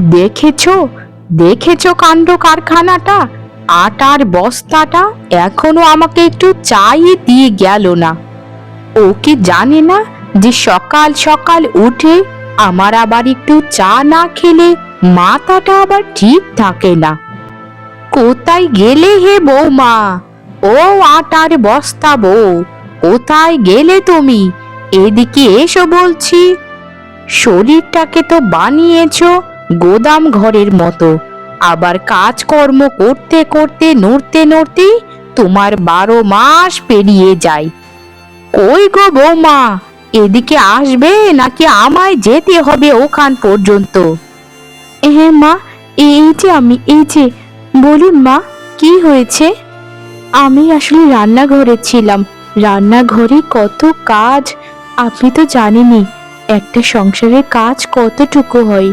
দেখেছ? দেখেছ কাণ্ড কারখানাটা? আটার বস্তাটা এখনও আমাকে একটু চাই দিয়ে গেল না। ও কি জানে না যে সকাল সকাল উঠে আমার আবার একটু চা না খেলে মাথাটা আবার ঠিক থাকে না। কোথায় গেলে হে বৌমা? ও আটার বস্তা বউ, কোথায় গেলে তুমি? এদিকে এসো বলছি। শরীরটাকে তো বানিয়েছো গোদাম ঘরের মতো। আবার কাজকর্ম করতে করতে নড়তে নড়তেই তোমার বারো মাস পেরিয়ে যায়। কই গো বৌমা এদিকে আসবে নাকি আমায় যেতে হবে ওখান পর্যন্ত? হ্যাঁ মা এই যে আমি এই যে বলুন মা কি হয়েছে? আমি আসলে রান্নাঘরে ছিলাম। রান্নাঘরে কত কাজ আপনি তো জানেনই একটা সংসারের কাজ কতটুকু হয়।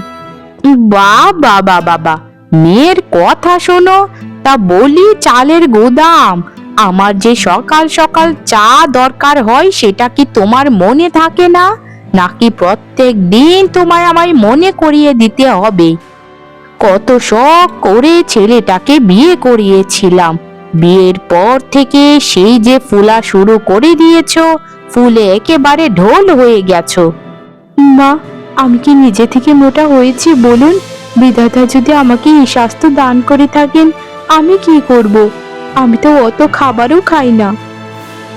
বাবা বাবা বাবা মেয়ের কথা শোনো, তা বলি চালের গোদাম। আমার যে সকাল সকাল চা দরকার হয়, সেটা কি তোমার মনে থাকে না? নাকি প্রত্যেক দিন তোমায় আমায় মনে করিয়ে দিতে হবে? কত শখ করে ছেলেটাকে বিয়ে করিয়েছিলাম। বিয়ের পর থেকে সেই যে ফুলা শুরু করে দিয়েছ, ফুলে একেবারে ঢোল হয়ে গেছো। মা আমি কি নিজে থেকে মোটা হয়েছি বলুন? বিধাতা যদি আমাকে এই স্বাস্থ্য দান করে থাকেন, আমি কি করব? আমি তো অত খাবারও খাই না।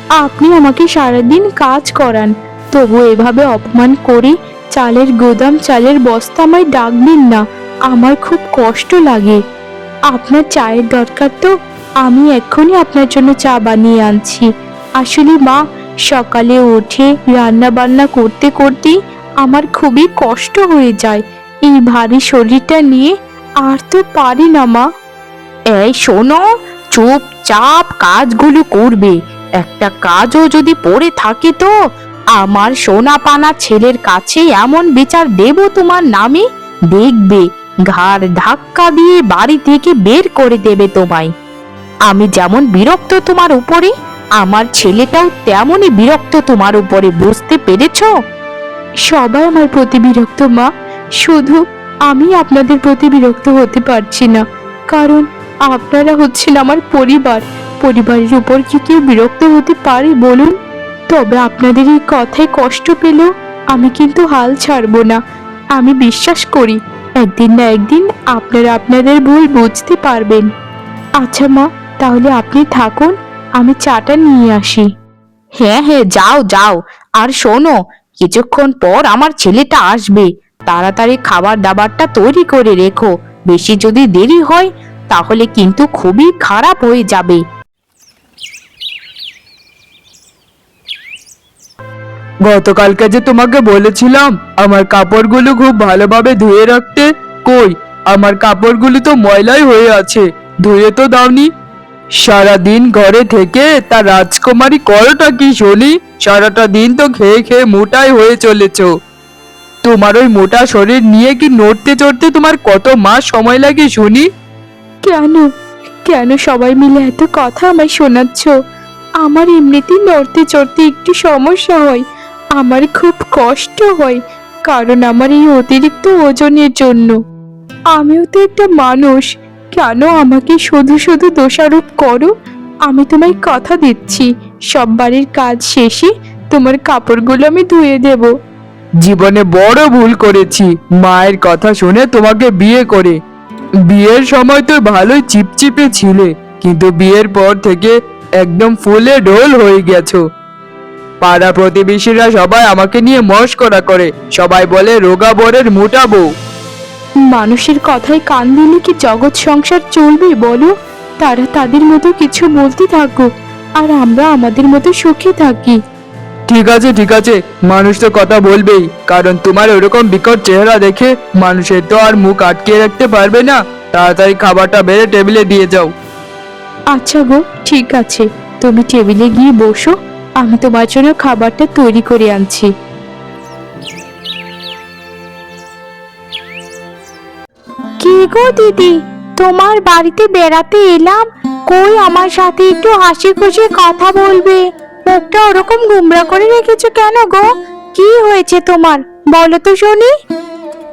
আপনি আমাকে সারাদিন কাজ করান, তবু এভাবে অপমান করে চালের গোদাম, চালের বস্তা আমায় ডাকবেন না। আমার খুব কষ্ট লাগে। আপনার চায়ের দরকার তো, আমি এক্ষুনি আপনার জন্য চা বানিয়ে আনছি। আসলে মা, সকালে উঠে রান্না বান্না করতে করতেই আমার খুবই কষ্ট হয়ে যায়। এই ভারী শরীরটা নিয়ে আর তো পারি না, মা। এই শোনো, চুপচাপ কাজগুলো করবে। একটা কাজও যদি পড়ে থাকে তো, আমার সোনা পানা ছেলের কাছে এমন বিচার দেব তোমার নামে। দেখবে, ঘাড় ধাক্কা দিয়ে বাড়ি থেকে বের করে দেবে তোমায়। আমি যেমন বিরক্ত তোমার উপরে, আমার ছেলেটাও তেমনই বিরক্ত তোমার উপরে, বুঝতে পেরেছ? সবাই আমার প্রতি বিরক্ত, মা। শুধু আমি আপনাদের প্রতি বিরক্ত হতে পারছি না, কারণ আপনারা হচ্ছেন আমার পরিবার। পরিবারের উপর কি কেউ বিরক্ত হতে পারে বলুন? তবে আপনাদের এই কথায় কষ্ট পেলেও আমি কিন্তু হাল ছাড়বো না। আমি বিশ্বাস করি, একদিন না একদিন আপনারা আপনাদের ভুল বুঝতে পারবেন। আচ্ছা মা, তাহলে আপনি থাকুন, আমি চাটা নিয়ে আসি। হ্যাঁ হ্যাঁ যাও যাও। আর শোনো কিছুক্ষণ পর আমার ছেলেটা আসবে। তাড়াতাড়ি খাবার দাবারটা তৈরি করে রেখো। বেশি যদি দেরি হয়, তাহলে কিন্তু খুবই খারাপ হয়ে যাবে। গতকালকে যে তোমাকে বলেছিলাম, আমার কাপড়গুলো খুব ভালোভাবে ধুয়ে রাখতে, কই? আমার কাপড়গুলো তো ময়লাই হয়ে আছে, ধুয়ে তো দাওনি। সারাদিন ঘরে থেকে তা রাজকুমারী করোটা কি শুনি? সারাটা দিন তো খেয়ে খেয়ে মোটাই হয়ে চলেছ। তোমার ওই মোটা শরীর নিয়ে কি নড়তে চড়তে তোমার কত মাস সময় লাগে শুনি? কেন? কেন সবাই মিলে এত কথা আমায় শোনাচ্ছ? আমার এমনিতেই নড়তে চড়তে একটু সমস্যা হয়। আমার খুব কষ্ট হয় কারণ আমার এই অতিরিক্ত ওজনের জন্য। আমিও তো একটা মানুষ। কেন আমাকে শুধু শুধু দোষারোপ করো? আমি তোমায় কথা দিচ্ছি। সব বাড়ির কাজ শেষে তোমার কাপড়গুলো আমি ধুয়ে দেবো। জীবনে বড় ভুল করেছি। মায়ের কথা শুনে তোমাকে বিয়ে করে। বিয়ের সময় তো ভালোই চিপচিপে ছিলে, কিন্তু বিয়ের পর থেকে একদম ফুলে ঢোল হয়ে গেছো। পাড়া প্রতিবেশীরা সবাই আমাকে নিয়ে মস্করা করে। সবাই বলে, রোগা বরের মোটা বউ। মানুষের কথায় কান দিলে কি জগৎ সংসার চলবে বলো? তারা তাদের মতো কিছু বলতে থাকুক আর আমরা আমাদের মতো সুখে থাকি। ঠিক আছে ঠিক আছে মানুষ তো কথা বলবেই কারণ তোমার ওরকম বিকট চেহারা দেখে মানুষের তো আর মুখ আটকে রাখতে পারবে না। তাড়াতাড়ি খাবারটা বেড়ে টেবিলে দিয়ে যাও। আচ্ছা গো ঠিক আছে তুমি টেবিলে গিয়ে বসো আমি তোমার জন্য খাবারটা তৈরি করে আনছি। গো দিদি, তোমার বাড়িতে বেড়াতে এলাম। কই আমার সাথে একটু হাসি খুশি কথা বলবে। মুখটা ওরকম গুমরা করে রেখেছো কেন গো? কি হয়েছে তোমার? বলো তো শুনি।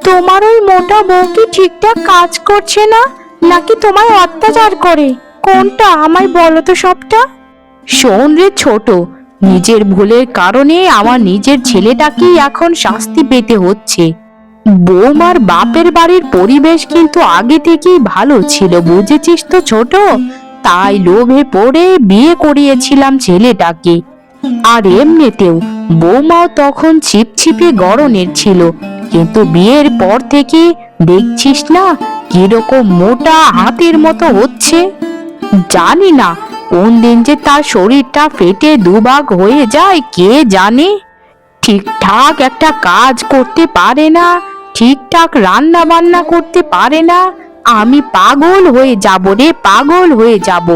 তোমার ওই মোটা বউ কি ঠিকঠাক কাজ করছে না? নাকি তোমায় অত্যাচার করে? কোনটা? আমায় বলো তো সবটা। শোন রে ছোট, নিজের ভুলের কারণে আমার নিজের ছেলেটাকেই এখন শাস্তি পেতে হচ্ছে। বৌমার বাপের বাড়ির পরিবেশ কিন্তু আগে থেকেই ভালো ছিল, বুঝেছিস তো ছোট? তাই লোভে পড়ে বিয়ে করিয়েছিলাম ছেলেটাকে। আর এমনিতেও বৌমাও তখন ছিপছিপে গরনের ছিল, কিন্তু বিয়ের পর থেকে দেখছিস না কীরকম মোটা হাতের মতো হচ্ছে? জানি না কোন দিন যে তার শরীরটা ফেটে দুভাগ হয়ে যায়, কে জানে? ঠিকঠাক একটা কাজ করতে পারে না ঠিকঠাক রান্না বান্না করতে পারে না, আমি পাগল হয়ে যাব রে, পাগল হয়ে যাব।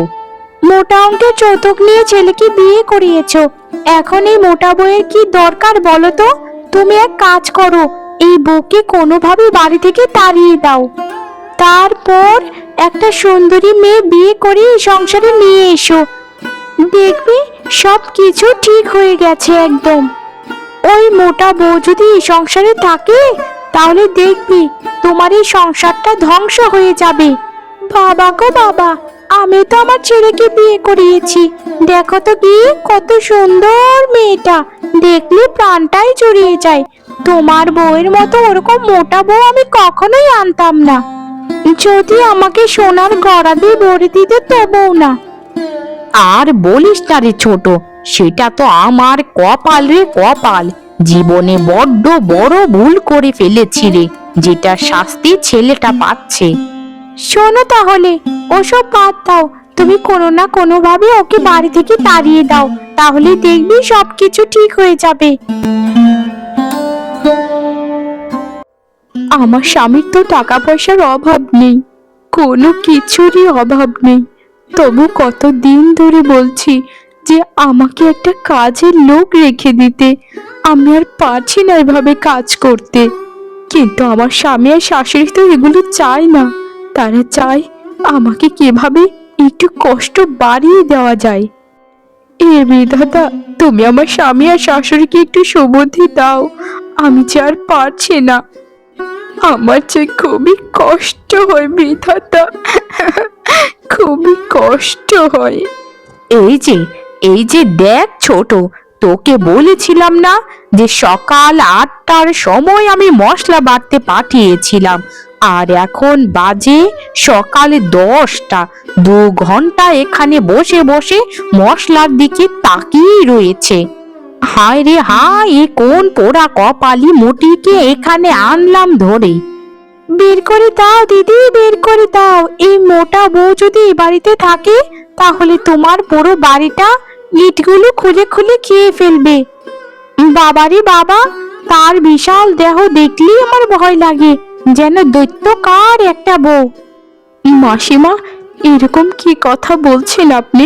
মোটা অঙ্কের যৌতুক নিয়ে ছেলেকে বিয়ে করিয়েছো, এখন এই মোটা বইয়ের কি দরকার বলো তো? তুমি এক কাজ করো, এই বউকে কোনোভাবে বাড়ি থেকে তাড়িয়ে দাও। তারপর একটা সুন্দরী মেয়ে বিয়ে করে সংসারে নিয়ে এসো। দেখবি সব কিছু ঠিক হয়ে গেছে একদম। ওই মোটা বউ যদি সংসারে থাকে তাহলে দেখবি তোমার এই সংসারটা ধ্বংস হয়ে যাবে। বাবা গো বাবা, আমি তো আমার ছেলেকে বিয়ে করিয়েছি। দেখো তো কি, কত সুন্দর মেয়েটা। দেখলে প্রাণটাই জড়িয়ে যায়। তোমার বউয়ের মতো ওরকম মোটা বউ আমি কখনোই আনতাম না। যদি আমাকে সোনার গড়া দিয়ে ভরে দিতে তবুও না। আর বলিস না রে ছোট, সেটা তো আমার কপাল রে কপাল। জীবনে বড্ড বড় ভুল করে ফেলেছি রে, যেটা শাস্তি ছেলেটা পাচ্ছে। শোনো তাহলে, ওসব বাদ দাও, তুমি কোনো না কোনো ভাবে ওকে বাড়ি থেকে তাড়িয়ে দাও, তাহলে দেখবি সবকিছু ঠিক হয়ে যাবে। আমার স্বামীর তো টাকা পয়সার অভাব নেই, কোনো কিছুরই অভাব নেই। তবু কত দিন ধরে বলছি যে আমাকে একটা কাজের লোক রেখে দিতে। আমি আর পারছি না এভাবে কাজ করতে। কিন্তু আমার স্বামী আর শাশুড়ি তো এগুলো চায় না। তারা চায় আমাকে কীভাবে একটু কষ্ট বাড়িয়ে দেওয়া যায়। এ বিধাতা, তুমি আমার স্বামী আর শাশুড়িকে একটু সুবুদ্ধি দাও। আমি যে আর পারছি না। আমার যে খুবই কষ্ট হয় বিধাতা। খুবই কষ্ট হয়। এই যে এই যে দেখ ছোট, তোকে বলেছিলাম না যে সকাল আটটার সময় আমি মশলা বাটতে পাঠিয়েছিলাম। আর এখন বাজে সকালে দশটা, দু ঘণ্টা এখানে বসে বসে মশলার দিকে তাকিয়ে রয়েছে। হায় রে হায়, এ কোন পোড়া কপালি মুটিকে এখানে আনলাম ধরে। বের করে দাও দিদি, বের করে দাও, এই মোটা বউ যদি এ বাড়িতে থাকে তাহলে তোমার পুরো বাড়িটা ইটগুলো খুলে খুলে খেয়ে ফেলবে। বাবারে বাবা, তার বিশাল দেহ দেখলেই আমার ভয় লাগে, যেন দৈত্যকার একটা বউ। মাসিমা, এরকম কি কথা বলছেন আপনি?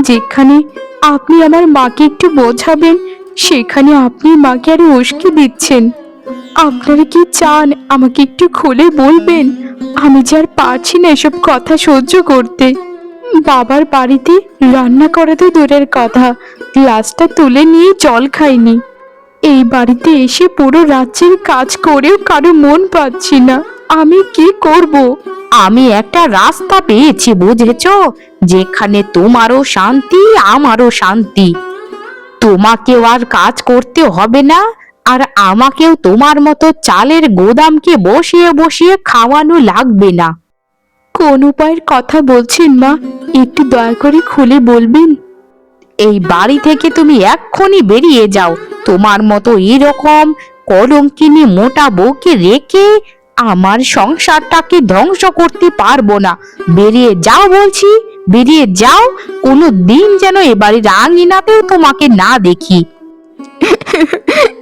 যেখানে আপনি আমার মাকে একটু বোঝাবেন, সেখানে আপনি মাকে আরও উস্কে দিচ্ছেন। আপনারা কি চান আমাকে একটু খুলে বলবেন? আমি যে আর পারছি না এসব কথা সহ্য করতে। বাবার বাড়িতে রান্না করা তো দূরের কথা। গ্লাসটা তুলে নিয়ে জল খাইনি। এই বাড়িতে এসে পুরো রাজ্যের কাজ করেও কারও মন পাচ্ছি না। আমি কি করব? আমি একটা রাস্তা পেয়েছি, বুঝেছ? যেখানে তোমারও শান্তি, আমারও শান্তি। তোমাকেও আর কাজ করতে হবে না, আর আমাকেও তোমার মতো চালের গোদামকে বসিয়ে বসিয়ে খাওয়ানো লাগবে না। কোন উপায়ের কথা বলছেন মা? একটু দয়া করে খুলে বলবেন। এই বাড়ি থেকে তুমি এক্ষুনি বেরিয়ে যাও। তোমার মতো এরকম কলঙ্কিনী মোটা বউকে রেখে আমার সংসারটাকে ধ্বংস করতে পারব না। বেরিয়ে যাও বলছি বেরিয়ে যাও। কোনো দিন যেন এ বাড়ির আঙিনাতেও তোমাকে না দেখি।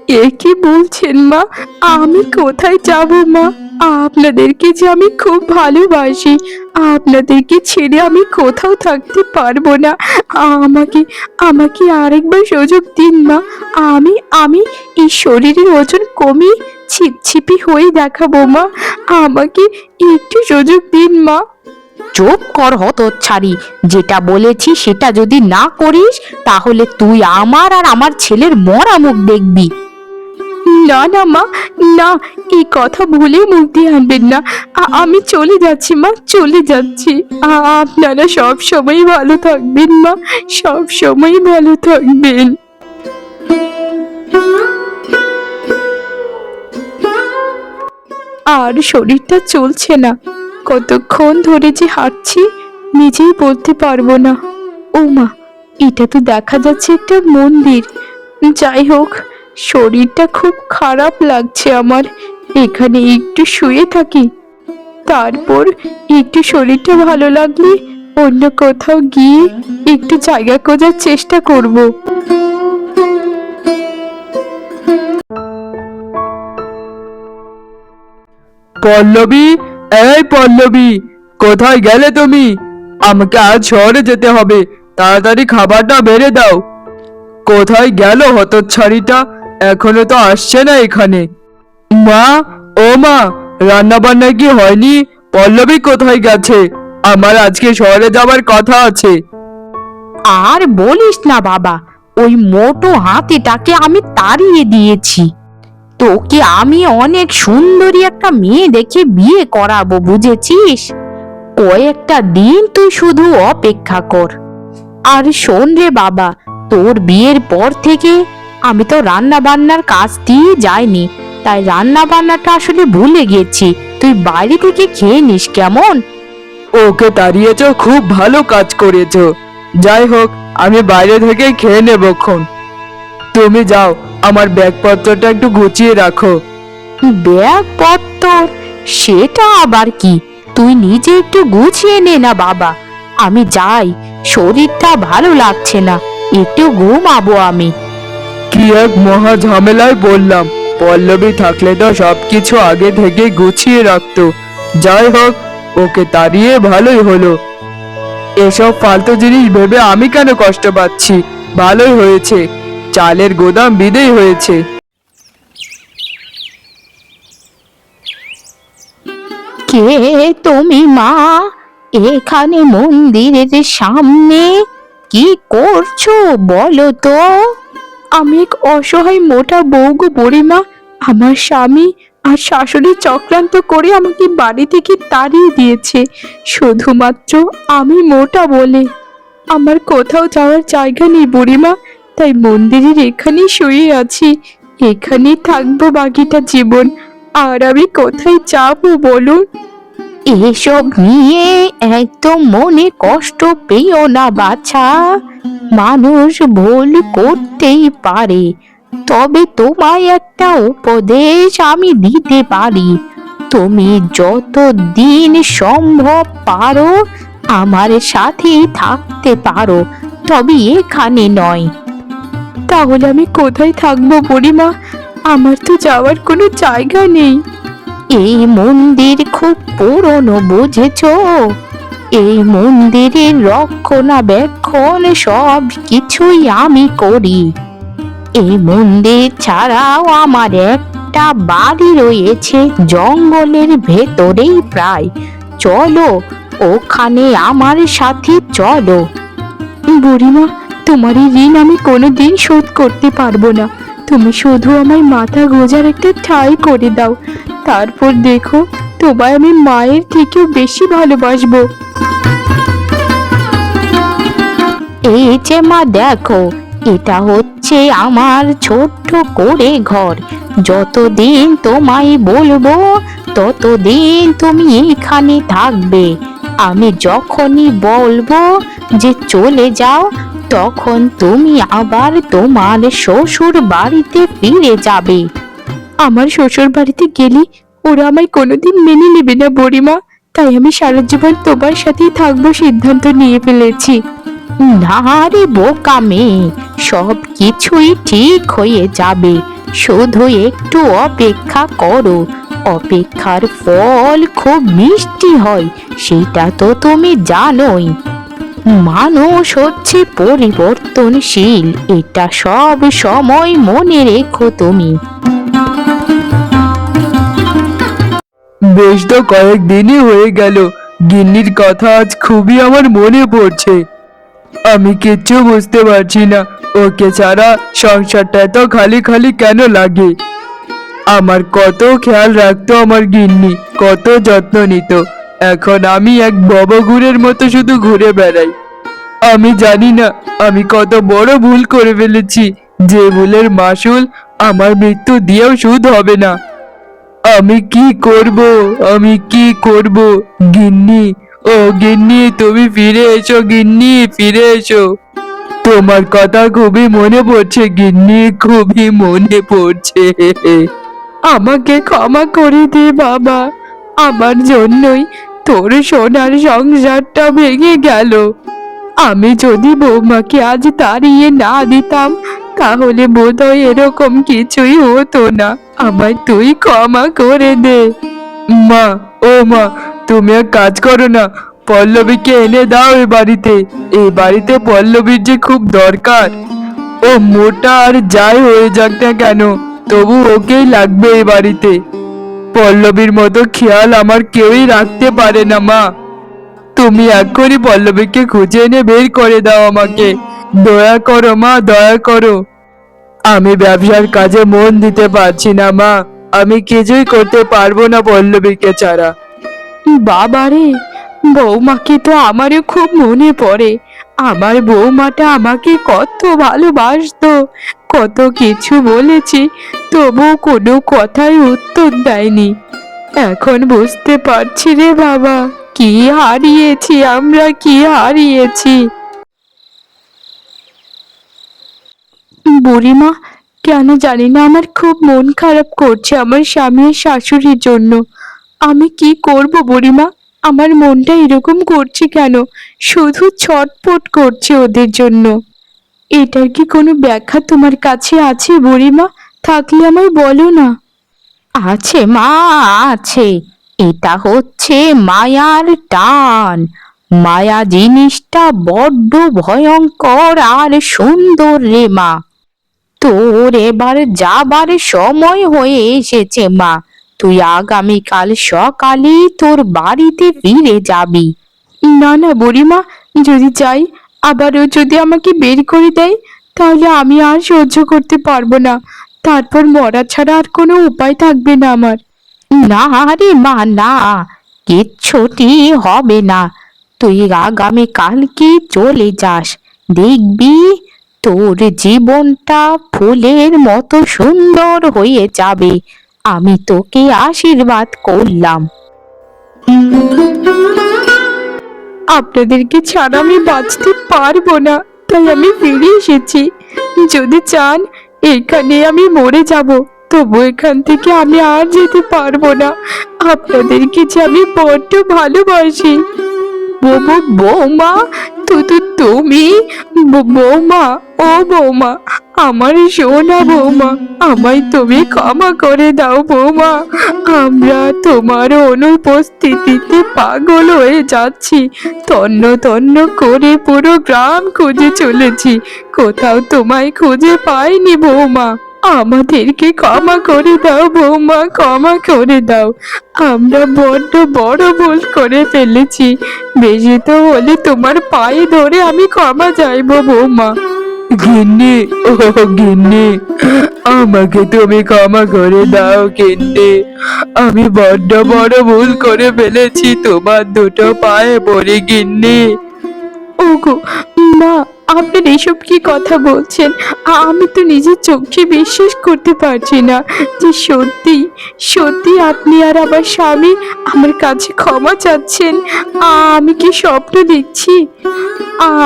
এ কি বলছেন মা? আমি কোথায় যাব মা? আপনাদেরকে যে আমি খুব ভালোবাসি, আপনাদেরকে ছেড়ে আমি কোথাও থাকতে পারব না। আমাকে আমাকে আরেকবার সুযোগ দিন মা। আমি আমি এই শরীরের ওজন কমিয়ে ছিপছিপি হয়ে দেখাবো মা। আমাকে একটু সুযোগ দিন মা। চুপ কর হতচ্ছাড়ি। যেটা বলেছি সেটা যদি না করিস, তাহলে তুই আমার আর আমার ছেলের মরা মুখ দেখবি। না না, মা, না, এই কথা ভুলে মুখ দিয়ে আনবেন না। আমি চলে যাচ্ছি, মা, চলে যাচ্ছি। আপনারা সব সময় ভালো থাকবেন, মা, সব সময় ভালো থাকবেন। আর শরীরটা চলছে না। কতক্ষণ ধরে যে হাঁটছি, নিজেই বলতে পারব না। ও মা, এটা তো দেখা যাচ্ছে একটা মন্দির। যাই হোক শরীরটা খুব খারাপ লাগছে আমার। এখানে একটু শুয়ে থাকি। তারপর একটু শরীরটা ভালো লাগলে অন্য কোথাও গিয়ে একটু জায়গা খোঁজার চেষ্টা করব। পল্লবী, এই পল্লবী, কোথায় গেলে তুমি? আমাকে আজ শহরে যেতে হবে। তাড়াতাড়ি খাবারটা বেড়ে দাও। কোথায় গেল হতচ্ছাড়িটা? এখনও তো আসছে না এখানে। মা, ও মা রান্না বান্না কি হয়নি? পল্লবী কোথায় গেছে? আমার আজকে শহরে যাবার কথা আছে। আর বলিস না বাবা, ওই মোটো হাতিটাকে আমি তাড়িয়ে দিয়েছি। তোকে আমি অনেক সুন্দরী একটা মেয়ে দেখে বিয়ে করাবো, বুঝেছিস? কয়েকটা দিন তুই শুধু অপেক্ষা কর। আর শোন রে বাবা, তোর বিয়ের পর থেকে আমি তো রান্না বান্নার কাজ দিয়ে যাইনি। তাই রান্না বান্নাটা আসলে ভুলে গেছি। তুই বাইরে থেকে খেয়ে নিস কেমন? ওকে তাড়িয়েছ খুব ভালো কাজ করেছ। যাই হোক আমি বাইরে থেকে খেয়ে নেবক্ষণ তুমি যাও আমার ব্যাগপত্রটা একটু গুছিয়ে রাখো। ব্যাগ পত্তর সেটা আবার কি? তুই নিজে একটু গুছিয়ে নে না বাবা। আমি যাই শরীরটা ভালো লাগছে না। একটু ঘুমাবো আমি। কি এক মহা ঝামেলায় বললাম। পল্লবী থাকলে তো সবকিছু আগে থেকে গুছিয়ে রাখতো। যাই হোক, ওকে তাড়িয়ে ভালোই হলো। এসব ফালতু জিনিস ভেবে আমি কেন কষ্ট পাচ্ছি? ভালোই হয়েছে। চালের গোদাম বিদেই হয়েছে। কে তুমি মা? এখানে মন্দিরের সামনে কি করছ বলো তো? আমি এক অসহায় মোটা বউ গো বুড়িমা। আমার স্বামী আর শাশুড়ি চক্রান্ত করে আমাকে বাড়ি থেকে তাড়িয়ে দিয়েছে। শুধুমাত্র আমি মোটা বলে। আমার কোথাও যাওয়ার জায়গা নেই বুড়িমা, তাই মন্দিরের এখানেই শুয়ে আছি। এখানেই থাকব বাকিটা জীবন। আর আমি কোথায় যাব বলুন? এসব নিয়ে একদম মনে কষ্ট পেও না, বাছা। মানুষ ভুল করতেই পারে, তবে তোমায় একটা উপদেশ আমি দিতে পারি। তুমি যত দিন সম্ভব পারো, আমার সাথেই থাকতে পারো, তবে এখানে নয়। তাহলে আমি কোথায় থাকব বুড়িমা? আমার তো যাওয়ার কোনো জায়গা নেই। এই মন্দির খুব পুরনো, বুঝেছ? এই মন্দিরের রক্ষণাবেক্ষণ সব কিছুই আমি করি। এই মন্দির ছাড়াও আমার একটা বাড়ি রয়েছে জঙ্গলের ভেতরেই প্রায়। চলো, ওখানে আমার সাথে চলো। বুড়িমা, তোমার এই ঋণ আমি কোনোদিন শোধ করতে পারব না। তুমি শুধু আমায় মাথা গোজার একটা ঠাঁই করে দাও। তারপর দেখো, তোমায় আমি মায়ের থেকেও বেশি ভালোবাসবো। এই যে মা, দেখো, এটা হচ্ছে আমার ছোট্ট করে ঘর। যতদিন তোমায় বলব, ততদিন তুমি এখানে থাকবে। আমি যখনই বলব যে চলে যাও, তখন তুমি আবার তোমার শ্বশুর বাড়িতে ফিরে যাবে। আমার শ্বশুর বাড়িতে গেলে, ওরা আমায় কোনোদিন মেনে নেবে না বুড়িমা। তাই আমি সারা জীবন তোমার সাথেই থাকব সিদ্ধান্ত নিয়ে ফেলেছি। না রে বোকা মেয়ে, সব কিছুই ঠিক হয়ে যাবে। শুধু একটু অপেক্ষা করো, অপেক্ষার ফল খুব মিষ্টি হয়, সেটা তো তুমি জানোই। মানুষ হচ্ছে পরিবর্তনশীল, এটা সব সময় মনে রেখো তুমি। বেশ তো কয়েকদিনই হয়ে গেল, গিন্নির কথা আজ খুবই আমার মনে পড়ছে। আমি কিচ্ছু বুঝতে পারছি না। ওকে ছাড়া সংসারটা এত খালি খালি কেন লাগে? আমার কত খেয়াল রাখতো আমার গিন্নি, কত যত্ন নিত। এখন আমি এক ববঘুরের মতো শুধু ঘুরে বেড়াই। আমি জানি না, আমি কত বড় ভুল করে ফেলেছি। যে ভুলের মাসুল আমার মৃত্যু দিয়েও সুদ হবে না। আমি কি করব? আমি কি করব, গিন্নি? ও গিন্নি, তুমি ফিরে এসো গিন্নি, ফিরে এসো। তোমার কথা খুবই মনে পড়ছে গিন্নি, খুবই মনে পড়ছে। আমাকে ক্ষমা করে দে বাবা, আমার জন্যই তোর সোনার সংসারটা ভেঙে গেল। আমি যদি বৌমাকে আজ তাড়িয়ে না দিতাম, তাহলে বোধহয় এরকম কিছুই হতো না। আমায় তুই ক্ষমা করে দে। মা, ও মা তুমি এক কাজ করো না, পল্লবীকে এনে দাও এই বাড়িতে। এই বাড়িতে পল্লবীর যে খুব দরকার। ও মোটা আর যাই হয়ে যাক না কেন, তবু ওকেই লাগবে এই বাড়িতে। পল্লবীর মতো খেয়াল আমার কেউই রাখতে পারে না, মা। তুমি এক্ষুনি পল্লবীকে খুঁজে এনে বের করে দাও আমাকে। দয়া করো, মা, দয়া করো। আমি ব্যবসার কাজে মন দিতে পারছি না, মা। আমি কিছুই করতে পারব না পল্লবীকে ছাড়া। বাবারে, বৌমাকে তো আমারও খুব মনে পড়ে। আমার বৌমাটা আমাকে কত ভালোবাসতো, কত কিছু বলেছি তবু কোনো কথাই উত্তর দেয়নি। এখন বুঝতে পারছি রে বাবা, কি হারিয়েছি আমরা, কি হারিয়েছি। বুড়িমা, কেন জানি না আমার খুব মন খারাপ করছে আমার স্বামী শাশুড়ির জন্য। আমি কি করব বুড়িমা? আমার মনটা এরকম করছে কেন? শুধু ছটপট করছে ওদের জন্য। এটার কি কোনো ব্যাখ্যা তোমার কাছে আছে বুড়িমা? থাকলে আমায় বলো না। আছে মা, আছে। এটা হচ্ছে মায়ার টান। মায়া জিনিসটা বড্ড ভয়ঙ্কর আর সুন্দর রে মা। তোর এবার যাবার সময় হয়ে এসেছে মা। তুই আগামীকাল সকালে তোর বাড়িতে ফিরে যাবি। না না, বুড়িমা, যদি যাই আবারও যদি আমাকে বের করে দেয়, তাহলে আমি আর সহ্য করতে পারব না। তারপর মরা ছাড়া আর কোনো উপায় থাকবে না আমার। না রে মা, না, কিচ্ছুটি হবে না। তুই আগামী কালকে চলে যাস। দেখবি, তোর জীবনটা ফুলের মতো সুন্দর হয়ে যাবে। আমি তোকে আশীর্বাদ করলাম। আপনাদেরকে ছাড়া আমি বাঁচতে পারব না, তাই আমি ফিরে এসেছি। যদি চান, এখানে আমি মরে যাব, তবু এখান থেকে আমি আর যেতে পারব না। আপনাদেরকে যে আমি বড্ড ভালোবাসি। বৌমা, তু তু, তুমি বৌমা, ও, বৌমা, আমার সোনা বৌমা, আমায় তুমি ক্ষমা করে দাও বৌমা। আমরা তোমার অনুপস্থিতিতে পাগল হয়ে যাচ্ছি, তন্ন তন্ন করে পুরো গ্রাম খুঁজে চলেছি, কোথাও তোমায় খুঁজে পাইনি বৌমা। আমাদেরকে ক্ষমা করে দাও, বৌমা, ক্ষমা করে দাও। আমরা বড্ড বড় ভুল করে ফেলেছি। বেশি তো হলে তোমার পায়ে ধরে আমি ক্ষমা চাইব, বৌমা। গিন্নি, ও গিন্নি, আমাকে তুমি ক্ষমা করে দাও, গিন্নি। আমি বড্ড বড় ভুল করে ফেলেছি, তোমার দুটো পায়ে পড়ে, গিন্নি। ওগো আপনার এসব কি কথা বলছেন? আমি তো নিজের চোখে বিশ্বাস করতে পারছি না যে সত্যি সত্যি আপনি আর আমার স্বামী আমার কাছে ক্ষমা চাচ্ছেন। আমি কি স্বপ্ন দেখছি?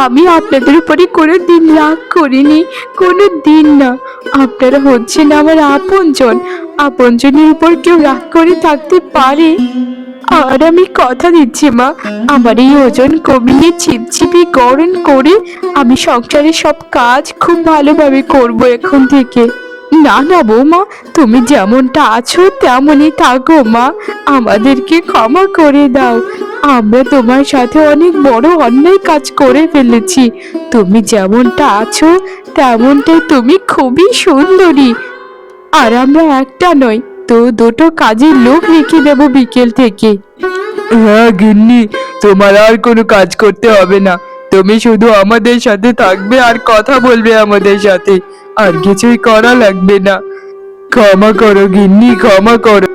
আমি আপনাদের উপরে কোনো দিন রাগ করিনি, কোনো দিন না। আপনারা হচ্ছেন আমার আপনজন। আপনজনের উপর কেউ রাগ করে থাকতে পারে? আর আমি কথা দিচ্ছি, মা। আমার এই ওজন কমিয়ে ছিপছিপি গরম করে আমি সংসারের সব কাজ খুব ভালোভাবে করব এখন থেকে। না না, বৌমা, তুমি যেমনটা আছো তেমনই থাকো, মা। আমাদেরকে ক্ষমা করে দাও। আমরা তোমার সাথে অনেক বড় অন্যায় কাজ করে ফেলেছি। তুমি যেমনটা আছো তেমনটাই তুমি খুবই সুন্দরী। আর আমরা একটা নয় তো দুটো কাজের লোক রেখে দেবো বিকেল থেকে। হ্যাঁ গিন্নি, তোমার আর কোনো কাজ করতে হবে না। তুমি শুধু আমাদের সাথে থাকবে আর কথা বলবে আমাদের সাথে। আর কিছুই করা লাগবে না। ক্ষমা করো গিন্নি, ক্ষমা করো।